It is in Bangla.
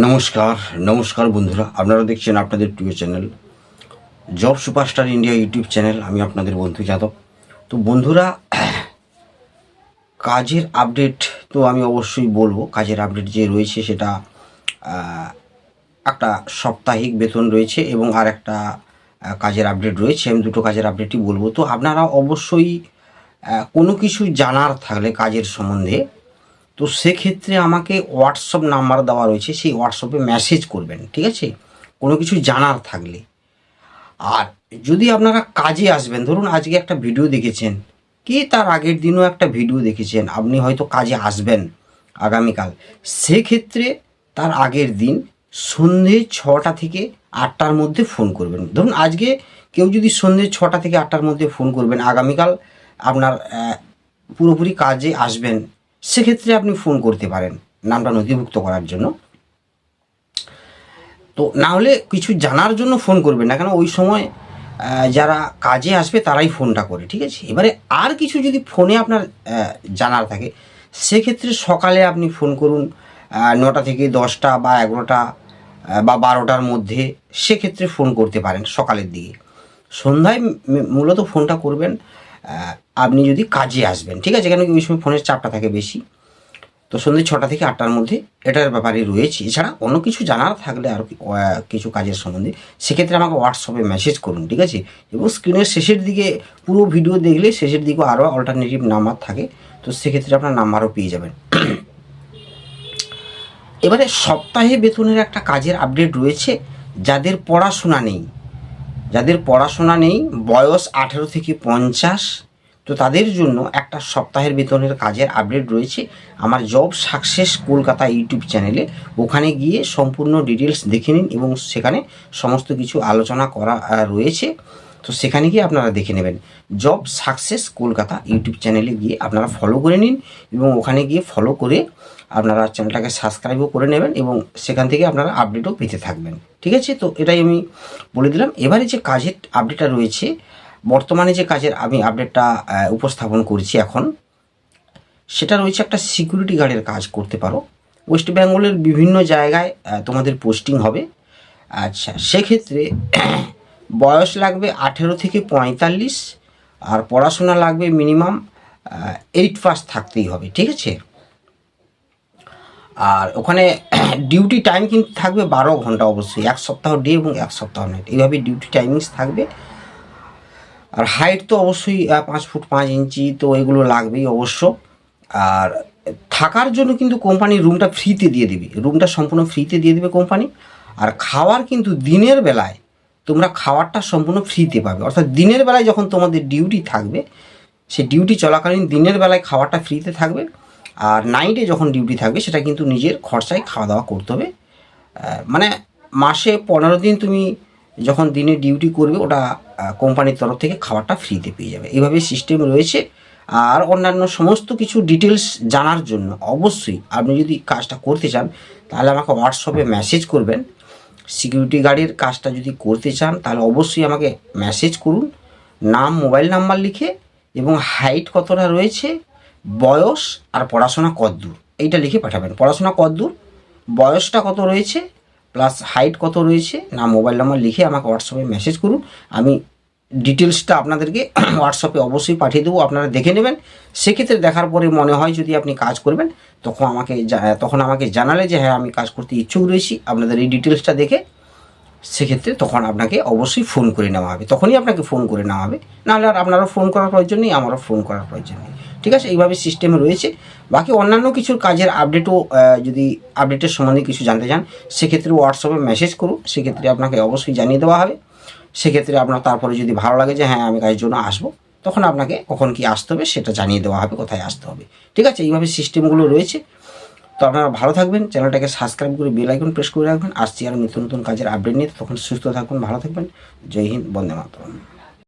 নমস্কার নমস্কার বন্ধুরা। আপনারা দেখছেন আপনাদের প্রিয় channel job superstar India YouTube channel. আমি আপনাদের বন্ধু যাদব। তো বন্ধুরা, কাজের আপডেট তো আমি অবশ্যই বলব। কাজের আপডেট যে রয়েছে সেটা একটা সাপ্তাহিক বেতন রয়েছে এবং আর একটা কাজের আপডেট রয়েছে। আমি দুটো কাজের আপডেটই বলব। তো আপনারা অবশ্যই কোনো কিছু জানার থাকলে কাজের সম্বন্ধে তো সেক্ষেত্রে আমাকে হোয়াটসঅ্যাপ নাম্বার দেওয়া রয়েছে, সেই হোয়াটসঅ্যাপে মেসেজ করবেন, ঠিক আছে? কোনো কিছু জানার থাকলে। আর যদি আপনারা কাজে আসবেন, ধরুন আজকে একটা ভিডিও দেখেছেন, কি তার আগের দিনও একটা ভিডিও দেখেছেন, আপনি হয়তো কাজে আসবেন আগামীকাল। সেক্ষেত্রে তার আগের দিন সন্ধে ছটা থেকে আটটার মধ্যে ফোন করবেন। ধরুন আজকে কেউ যদি সন্ধে ছটা থেকে আটটার মধ্যে ফোন করবেন, আগামীকাল আপনার পুরোপুরি কাজে আসবেন সেক্ষেত্রে আপনি ফোন করতে পারেন, নামটা নথিভুক্ত করার জন্য। তো না হলে কিছু জানার জন্য ফোন করবেন না, কেন ওই সময় যারা কাজে আসবে তারাই ফোনটা করে, ঠিক আছে? এবারে আর কিছু যদি ফোনে আপনার জানার থাকে, সেক্ষেত্রে সকালে আপনি ফোন করুন নটা থেকে দশটা বা এগারোটা বা বারোটার মধ্যে সেক্ষেত্রে ফোন করতে পারেন সকালের দিকে। সন্ধ্যায় মূলত ফোনটা করবেন আপনি যদি কাজে আসবেন, ঠিক আছে? কেন কি ওই সময় ফোনের চাপটা থাকে বেশি। তো সন্ধ্যে ছটা থেকে আটটার মধ্যে এটার ব্যাপারে রয়েছে। এছাড়া অন্য কিছু জানার থাকলে আরও কিছু কাজের সম্বন্ধে, সেক্ষেত্রে আমাকে হোয়াটসঅ্যাপে মেসেজ করুন, ঠিক আছে? এবং স্ক্রিনের শেষের দিকে পুরো ভিডিও দেখলে শেষের দিকেও আরও অল্টারনেটিভ নাম্বার থাকে। তো সেক্ষেত্রে আপনার নাম্বারও পেয়ে যাবেন। এবারে সপ্তাহে বেতনের একটা কাজের আপডেট রয়েছে। যাদের পড়াশোনা নেই যাদের পড়াশোনা নেই, বয়স আঠেরো থেকে পঞ্চাশ, তো তাদের জন্য একটা সপ্তাহের বেতনের কাজের আপডেট রয়েছে। আমার জব সাকসেস কলকাতা ইউটিউব চ্যানেলে ওখানে গিয়ে সম্পূর্ণ ডিটেলস দেখে নিন এবং সেখানে সমস্ত কিছু আলোচনা করা রয়েছে। তো সেখানে গিয়ে আপনারা দেখে নেবেন। জব সাকসেস কলকাতা ইউটিউব চ্যানেলে গিয়ে আপনারা ফলো করে নিন এবং ওখানে গিয়ে ফলো করে আপনারা চ্যানেলটাকে সাবস্ক্রাইবও করে নেবেন এবং সেখান থেকে আপনারা আপডেটও পেতে থাকবেন। ঠিক আছে? তো এটাই আমি বলে দিলাম। এবারে যে কাজের আপডেটটা রয়েছে, বর্তমানে যে কাজের আমি আপডেটটা উপস্থাপন করছি এখন, সেটা রয়েছে একটা সিকিউরিটি গার্ডের কাজ করতে পারো। ওয়েস্ট বেঙ্গলের বিভিন্ন জায়গায় তোমাদের পোস্টিং হবে। আচ্ছা সেক্ষেত্রে বয়স লাগবে আঠেরো থেকে পঁয়তাল্লিশ আর পড়াশোনা লাগবে মিনিমাম এইট পাস থাকতেই হবে, ঠিক আছে? আর ওখানে ডিউটি টাইম কিন্তু থাকবে বারো ঘণ্টা অবশ্যই, এক সপ্তাহ ডে এবং এক সপ্তাহ নাইট এইভাবে ডিউটি টাইমিংস থাকবে। আর হাইট তো অবশ্যই পাঁচ ফুট পাঁচ ইঞ্চি তো এগুলো লাগবেই অবশ্য। আর থাকার জন্য কিন্তু কোম্পানি রুমটা ফ্রিতে দিয়ে দেবে রুমটা সম্পূর্ণ ফ্রিতে দিয়ে দেবে কোম্পানি আর খাওয়ার কিন্তু দিনের বেলায় তোমরা খাওয়ারটা সম্পূর্ণ ফ্রিতে পাবে। অর্থাৎ দিনের বেলায় যখন তোমাদের ডিউটি থাকবে সে ডিউটি চলাকালীন দিনের বেলায় খাওয়াটা ফ্রিতে থাকবে। আর নাইটে যখন ডিউটি থাকবে, সেটা কিন্তু নিজের খরচায় খাওয়া দাওয়া করতে হবে। মানে মাসে পনেরো দিন তুমি যখন দিনে ডিউটি করবে, ওটা কোম্পানির তরফ থেকে খাবারটা ফ্রিতে পেয়ে যাবে। এইভাবে সিস্টেম রয়েছে। আর অন্যান্য সমস্ত কিছু ডিটেলস জানার জন্য অবশ্যই আপনি যদি কাজটা করতে চান, তাহলে আমাকে হোয়াটসঅ্যাপে মেসেজ করবেন। সিকিউরিটি গার্ডের কাজটা যদি করতে চান, তাহলে অবশ্যই আমাকে মেসেজ করুন। নাম মোবাইল নাম্বার লিখে এবং হাইট কতটা রয়েছে, বয়স আর পড়াশোনা কদ্দূর এইটা লিখে পাঠাবেন। পড়াশোনা কদ্দূর বয়সটা কত রয়েছে প্লাস হাইট কত রয়েছে, না মোবাইল নাম্বার লিখে আমাকে হোয়াটসঅ্যাপে মেসেজ করুন। আমি ডিটেলসটা আপনাদেরকে হোয়াটসঅ্যাপে অবশ্যই পাঠিয়ে দেবো, আপনারা দেখে নেবেন। সেক্ষেত্রে দেখার পরে মনে হয় যদি আপনি কাজ করবেন, তখন আমাকে তখন আমাকে জানালে যে হ্যাঁ আমি কাজ করতে ইচ্ছুক রয়েছি। আপনাদের এই ডিটেলসটা দেখে সেক্ষেত্রে তখন আপনাকে অবশ্যই ফোন করে নেওয়া হবে। তখনই আপনাকে ফোন করে নেওয়া হবে। নাহলে আর আপনারও ফোন করার প্রয়োজন নেই, আমারও ফোন করার প্রয়োজন নেই। ঠিক আছে? এইভাবে সিস্টেমে রয়েছে। বাকি অন্যান্য কিছুর কাজের আপডেটও যদি আপডেটের সম্বন্ধে কিছু জানতে চান, সেক্ষেত্রে হোয়াটসঅ্যাপে মেসেজ করুন। সেক্ষেত্রে আপনাকে অবশ্যই জানিয়ে দেওয়া হবে। সেক্ষেত্রে আপনার তারপরে যদি ভালো লাগে যে হ্যাঁ আমি কাজের জন্য আসব, তখন আপনাকে কখন কি আসতে হবে সেটা জানিয়ে দেওয়া হবে, কোথায় আসতে হবে। ঠিক আছে? এইভাবে সিস্টেমগুলো রয়েছে। তো আপনারা ভালো থাকবেন, চ্যানেলটাকে সাবস্ক্রাইব করে বেল আইকন প্রেস করে রাখবেন। আসছি আর নতুন নতুন কাজের আপডেট নিয়ে। তখন সুস্থ থাকুন, ভালো থাকবেন। জয় হিন্দ, বন্দে মাতরম।